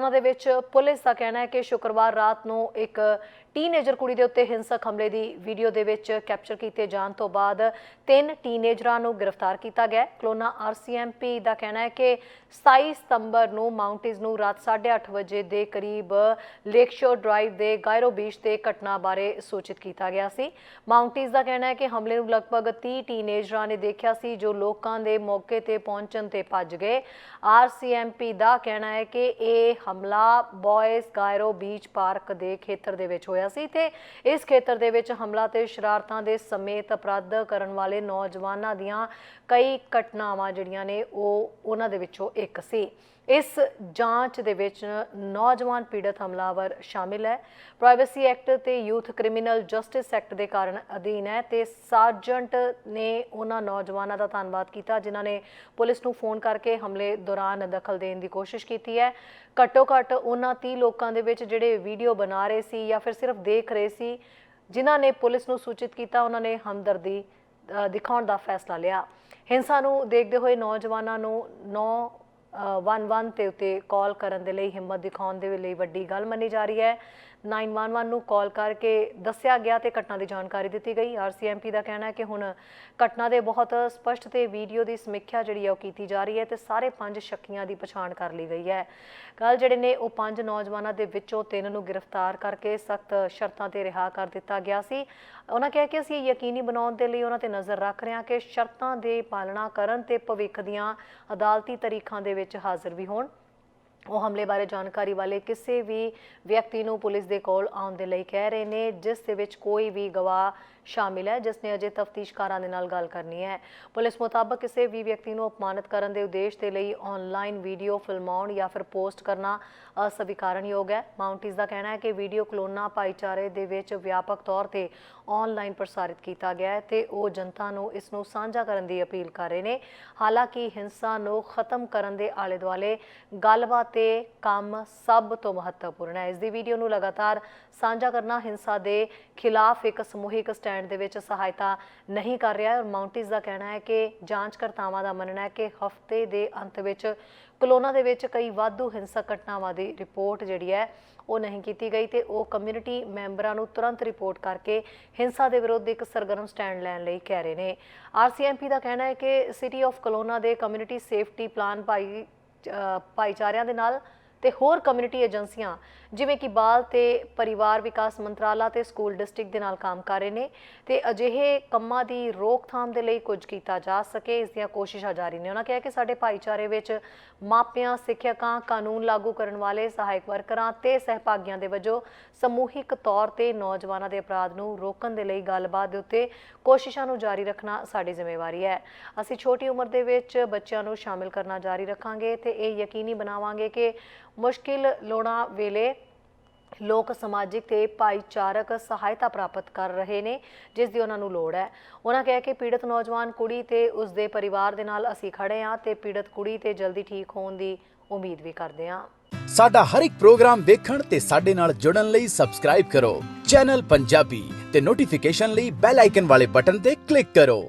Kelowna ਦੇ ਵਿੱਚ police ਦਾ ਕਹਿਣਾ ਹੈ ਕਿ ਸ਼ੁੱਕਰਵਾਰ ਰਾਤ ਨੂੰ ਇੱਕ ਟੀਨੇਜਰ ਕੁੜੀ ਦੇ ਉੱਤੇ ਹਿੰਸਕ ਹਮਲੇ ਦੀ ਵੀਡੀਓ ਦੇ ਵਿੱਚ ਕੈਪਚਰ ਕੀਤੇ ਜਾਣ ਤੋਂ ਬਾਅਦ ਤਿੰਨ ਟੀਨੇਜਰਾਂ ਨੂੰ ਗ੍ਰਿਫਤਾਰ ਕੀਤਾ ਗਿਆ ਹੈ। ਕਲੋਨਾ ਆਰਸੀਐਮਪੀ ਦਾ ਕਹਿਣਾ ਹੈ ਕਿ 27 ਸਤੰਬਰ ਨੂੰ ਮਾਊਂਟੇਜ਼ ਨੂੰ ਰਾਤ 8:30 ਵਜੇ ਦੇ ਕਰੀਬ ਲੇਕ ਸ਼ੋਰ ਡਰਾਈਵ ਦੇ ਗਾਇਰੋ ਬੀਚ ਤੇ ਘਟਨਾ ਬਾਰੇ ਸੂਚਿਤ ਕੀਤਾ ਗਿਆ ਸੀ। ਮਾਊਂਟੇਜ਼ ਦਾ ਕਹਿਣਾ ਹੈ ਕਿ ਹਮਲੇ ਨੂੰ ਲਗਭਗ 30 ਟੀਨੇਜਰਾਂ ਨੇ ਦੇਖਿਆ ਸੀ, ਜੋ ਲੋਕਾਂ ਦੇ ਮੌਕੇ ਤੇ ਪਹੁੰਚਣ ਤੇ ਭੱਜ ਗਏ। ਆਰਸੀਐਮਪੀ ਦਾ ਕਹਿਣਾ ਹੈ ਕਿ ਇਹ ਹਮਲਾ ਬॉयਜ਼ ਗਾਇਰੋ ਬੀਚ ਪਾਰਕ ਦੇ ਖੇਤਰ ਦੇ ਵਿੱਚ ਹੋਇਆ। ਸੀ। ਤੇ ਇਸ ਖੇਤਰ ਦੇ ਵਿੱਚ ਹਮਲਾ ਤੇ ਸ਼ਰਾਰਤਾਂ ਦੇ ਸਮੇਤ ਅਪਰਾਧ ਕਰਨ ਵਾਲੇ ਨੌਜਵਾਨਾਂ ਦੀਆਂ ਕਈ ਘਟਨਾਵਾਂ ਜਿਹੜੀਆਂ ਨੇ ਉਹ ਉਹਨਾਂ ਦੇ ਵਿੱਚੋਂ ਇੱਕ ਸੀ। ਇਸ ਜਾਂਚ ਦੇ ਵਿੱਚ ਨੌਜਵਾਨ ਪੀੜਤ ਹਮਲਾਵਰ ਸ਼ਾਮਿਲ ਹੈ। ਪ੍ਰਾਈਵੇਸੀ ਐਕਟ ਤੇ ਯੂਥ ਕ੍ਰਿਮੀਨਲ ਜਸਟਿਸ ਐਕਟ ਦੇ ਕਾਰਨ ਅਧੀਨ ਹੈ ਤੇ ਸਾਰਜੈਂਟ ਨੇ ਉਹਨਾਂ ਨੌਜਵਾਨਾਂ ਦਾ ਧੰਨਵਾਦ ਕੀਤਾ, ਜਿਨ੍ਹਾਂ ਨੇ ਪੁਲਿਸ ਨੂੰ ਫੋਨ ਕਰਕੇ ਹਮਲੇ ਦੌਰਾਨ ਦਖਲ ਦੇਣ ਦੀ ਕੋਸ਼ਿਸ਼ ਕੀਤੀ ਹੈ। ਘੱਟੋ ਘੱਟ ਉਹਨਾਂ 30 ਲੋਕਾਂ ਦੇ ਵਿੱਚ ਜਿਹੜੇ ਵੀਡੀਓ ਬਣਾ ਰਹੇ ਸੀ ਜਾਂ ਫਿਰ ਸਿਰਫ ਦੇਖ ਰਹੇ ਸੀ, ਜਿਨ੍ਹਾਂ ਨੇ ਪੁਲਿਸ ਨੂੰ ਸੂਚਿਤ ਕੀਤਾ, ਉਹਨਾਂ ਨੇ ਹਮਦਰਦੀ ਦਿਖਾਉਣ ਦਾ ਫੈਸਲਾ ਲਿਆ। ਹਿੰਸਾ ਨੂੰ ਦੇਖਦੇ ਹੋਏ ਨੌਜਵਾਨਾਂ ਨੂੰ 9 11 ਤੇ ਉਤੇ ਕਾਲ ਕਰਨ ਦੇ ਲਈ, ਹਿੰਮਤ ਦਿਖਾਉਣ ਦੇ ਲਈ ਵੱਡੀ ਗੱਲ ਮੰਨੀ ਜਾ ਰਹੀ ਹੈ। 911 ਨੂੰ ਕਾਲ ਕਰਕੇ ਦੱਸਿਆ ਗਿਆ ਤੇ ਘਟਨਾ ਦੀ ਜਾਣਕਾਰੀ ਦਿੱਤੀ ਗਈ। ਆਰਸੀਐਮਪੀ ਦਾ ਕਹਿਣਾ ਹੈ ਕਿ ਹੁਣ ਘਟਨਾ ਦੇ ਬਹੁਤ ਸਪਸ਼ਟ ਤੇ ਵੀਡੀਓ ਦੀ ਸਮੀਖਿਆ ਜਿਹੜੀ ਹੈ ਉਹ ਕੀਤੀ ਜਾ ਰਹੀ ਹੈ ਤੇ ਸਾਰੇ ਪੰਜ ਸ਼ੱਕੀਆਂ ਦੀ ਪਛਾਣ ਕਰ ਲਈ ਗਈ ਹੈ। ਕੱਲ ਜਿਹੜੇ ਨੇ ਉਹ ਪੰਜ ਨੌਜਵਾਨਾਂ ਦੇ ਵਿੱਚੋਂ ਤਿੰਨ ਨੂੰ ਗ੍ਰਿਫਤਾਰ ਕਰਕੇ ਸਖਤ ਸ਼ਰਤਾਂ ਤੇ ਰਿਹਾ ਕਰ ਦਿੱਤਾ ਗਿਆ ਸੀ। ਉਹਨਾਂ ਕਿਹਾ ਕਿ ਅਸੀਂ ਯਕੀਨੀ ਬਣਾਉਣ ਦੇ ਲਈ ਉਹਨਾਂ ਤੇ ਨਜ਼ਰ ਰੱਖ ਰਹੇ ਹਾਂ ਕਿ ਸ਼ਰਤਾਂ ਦੇ ਪਾਲਣਾ ਕਰਨ ਤੇ ਭਵਿੱਖ ਦੀਆਂ ਅਦਾਲਤੀ ਤਰੀਕਾਂ ਦੇ ਵਿੱਚ ਹਾਜ਼ਰ ਵੀ ਹੋਣ। ਉਹ ਹਮਲੇ ਬਾਰੇ ਜਾਣਕਾਰੀ ਵਾਲੇ ਕਿਸੇ ਵੀ ਵਿਅਕਤੀ ਨੂੰ ਪੁਲਿਸ ਦੇ ਕੋਲ ਆਉਣ ਦੇ ਲਈ ਕਹਿ ਰਹੇ ਨੇ, ਜਿਸ ਦੇ ਵਿੱਚ ਕੋਈ ਵੀ ਗਵਾਹ ਸ਼ਾਮਿਲ ਹੈ, ਜਿਸ ਨੇ ਅਜੇ ਤਫਤੀਸ਼ਕਾਰਾਂ ਦੇ ਨਾਲ ਗੱਲ ਕਰਨੀ ਹੈ। ਪੁਲਿਸ ਮੁਤਾਬਕ ਕਿਸੇ ਵੀ ਵਿਅਕਤੀ ਨੂੰ ਅਪਮਾਨਿਤ ਕਰਨ ਦੇ ਉਦੇਸ਼ ਦੇ ਲਈ ਆਨਲਾਈਨ ਵੀਡੀਓ ਫਿਲਮਾਉਣ ਜਾਂ ਫਿਰ ਪੋਸਟ ਕਰਨਾ ਅਸਵੀਕਾਰਨਯੋਗ ਹੈ। ਮਾਊਂਟੀਜ਼ ਦਾ ਕਹਿਣਾ ਹੈ ਕਿ ਵੀਡੀਓ ਕਲੋਨਾ ਭਾਈਚਾਰੇ ਦੇ ਵਿੱਚ ਵਿਆਪਕ ਤੌਰ ਤੇ ਆਨਲਾਈਨ ਪ੍ਰਸਾਰਿਤ ਕੀਤਾ ਗਿਆ ਹੈ ਤੇ ਉਹ ਜਨਤਾ ਨੂੰ ਇਸ ਨੂੰ ਸਾਂਝਾ ਕਰਨ ਦੀ ਅਪੀਲ ਕਰ ਰਹੇ ਨੇ। ਹਾਲਾਂਕਿ ਹਿੰਸਾ ਨੂੰ ਖਤਮ ਕਰਨ ਦੇ ਆਲੇ ਦੁਆਲੇ ਗੱਲਬਾਤ ਤੇ ਕੰਮ ਸਭ ਤੋਂ ਮਹੱਤਵਪੂਰਨ ਹੈ। ਇਸ ਦੀ ਵੀਡੀਓ ਨੂੰ ਲਗਾਤਾਰ ਸਾਂਝਾ ਕਰਨਾ ਹਿੰਸਾ ਦੇ ਖਿਲਾਫ ਇੱਕ ਸਮੂਹਿਕ ਸਟੈਂਡ ਦੇ ਵਿੱਚ ਸਹਾਇਤਾ ਨਹੀਂ ਕਰ ਰਿਹਾ ਹੈ ਔਰ ਮਾਊਂਟੀਜ਼ ਦਾ ਕਹਿਣਾ ਹੈ ਕਿ ਜਾਂਚਕਰਤਾਵਾਂ ਦਾ ਮੰਨਣਾ ਹੈ ਕਿ ਹਫ਼ਤੇ ਦੇ ਅੰਤ ਵਿੱਚ ਕਲੋਨਾ ਦੇ ਵਿੱਚ ਕਈ ਵਾਧੂ ਹਿੰਸਕ ਘਟਨਾਵਾਂ ਦੀ ਰਿਪੋਰਟ ਜਿਹੜੀ ਹੈ ਉਹ ਨਹੀਂ ਕੀਤੀ ਗਈ ਤੇ ਉਹ ਕਮਿਊਨਿਟੀ ਮੈਂਬਰਾਂ ਨੂੰ ਤੁਰੰਤ ਰਿਪੋਰਟ ਕਰਕੇ ਹਿੰਸਾ ਦੇ ਵਿਰੁੱਧ ਇੱਕ ਸਰਗਰਮ ਸਟੈਂਡ ਲੈਣ ਲਈ ਕਹਿ ਰਹੇ ਨੇ। ਆਰਸੀਐਮਪੀ ਦਾ ਕਹਿਣਾ ਹੈ ਕਿ ਸਿਟੀ ਆਫ ਕਲੋਨਾ ਦੇ ਕਮਿਊਨਿਟੀ ਸੇਫਟੀ ਪਲਾਨ ਭਾਈ ਭਾਈਚਾਰਿਆਂ ਦੇ ਨਾਲ ਤੇ ਹੋਰ ਕਮਿਊਨਿਟੀ ਏਜੰਸੀਆਂ ਜਿਵੇਂ ਕਿ ਬਾਲ ਤੇ ਪਰਿਵਾਰ ਵਿਕਾਸ ਮੰਤਰਾਲਾ ਤੇ ਸਕੂਲ ਡਿਸਟ੍ਰਿਕਟ ਦੇ ਨਾਲ ਕੰਮ ਕਰ ਰਹੇ ਨੇ ਤੇ ਅਜਿਹੇ ਕੰਮਾਂ ਦੀ ਰੋਕਥਾਮ ਦੇ ਲਈ ਕੁਝ ਕੀਤਾ ਜਾ ਸਕੇ, ਇਸ ਦੀਆਂ ਕੋਸ਼ਿਸ਼ਾਂ ਜਾਰੀ ਨੇ। ਉਹਨਾਂ ਕਿਹਾ ਕਿ ਸਾਡੇ ਭਾਈਚਾਰੇ ਵਿੱਚ ਮਾਪਿਆਂ, ਸਿੱਖਿਅਕਾਂ, ਕਾਨੂੰਨ ਲਾਗੂ ਕਰਨ ਵਾਲੇ, ਸਹਾਇਕ ਵਰਕਰਾਂ ਤੇ ਸਹਿਭਾਗੀਆਂ ਦੇ ਵਜੋਂ ਸਮੂਹਿਕ ਤੌਰ ਤੇ ਨੌਜਵਾਨਾਂ ਦੇ ਅਪਰਾਧ ਨੂੰ ਰੋਕਣ ਦੇ ਲਈ ਗੱਲਬਾਤ ਦੇ ਉੱਤੇ ਕੋਸ਼ਿਸ਼ਾਂ ਨੂੰ ਜਾਰੀ ਰੱਖਣਾ ਸਾਡੀ ਜ਼ਿੰਮੇਵਾਰੀ ਹੈ। ਅਸੀਂ ਛੋਟੀ ਉਮਰ ਦੇ ਵਿੱਚ ਬੱਚਿਆਂ ਨੂੰ ਸ਼ਾਮਿਲ ਕਰਨਾ ਜਾਰੀ ਰੱਖਾਂਗੇ ਤੇ ਇਹ ਯਕੀਨੀ ਬਣਾਵਾਂਗੇ ਕਿ ਮੁਸ਼ਕਿਲ ਲੋੜਾਂ ਵੇਲੇ ਲੋਕ ਸਮਾਜਿਕ ਤੇ ਭਾਈਚਾਰਕ ਸਹਾਇਤਾ ਪ੍ਰਾਪਤ ਕਰ ਰਹੇ ਨੇ, ਜਿਸ ਦੀ ਉਹਨਾਂ ਨੂੰ ਲੋੜ ਹੈ। ਉਹਨਾਂ ਕਿਹਾ ਕਿ ਪੀੜਤ ਨੌਜਵਾਨ ਕੁੜੀ ਤੇ ਉਸ ਦੇ ਪਰਿਵਾਰ ਦੇ ਨਾਲ ਅਸੀਂ ਖੜੇ ਹਾਂ ਤੇ ਪੀੜਤ ਕੁੜੀ ਤੇ ਜਲਦੀ ਠੀਕ ਹੋਣ ਦੀ ਉਮੀਦ ਵੀ ਕਰਦੇ ਹਾਂ। ਸਾਡਾ ਹਰ ਇੱਕ ਪ੍ਰੋਗਰਾਮ ਦੇਖਣ ਤੇ ਸਾਡੇ ਨਾਲ ਜੁੜਨ ਲਈ ਸਬਸਕ੍ਰਾਈਬ ਕਰੋ। ਚੈਨਲ ਪੰਜਾਬੀ ਤੇ ਨੋਟੀਫਿਕੇਸ਼ਨ ਲਈ ਬੈਲ ਆਈਕਨ ਵਾਲੇ ਬਟਨ ਤੇ ਕਲਿੱਕ ਕਰੋ।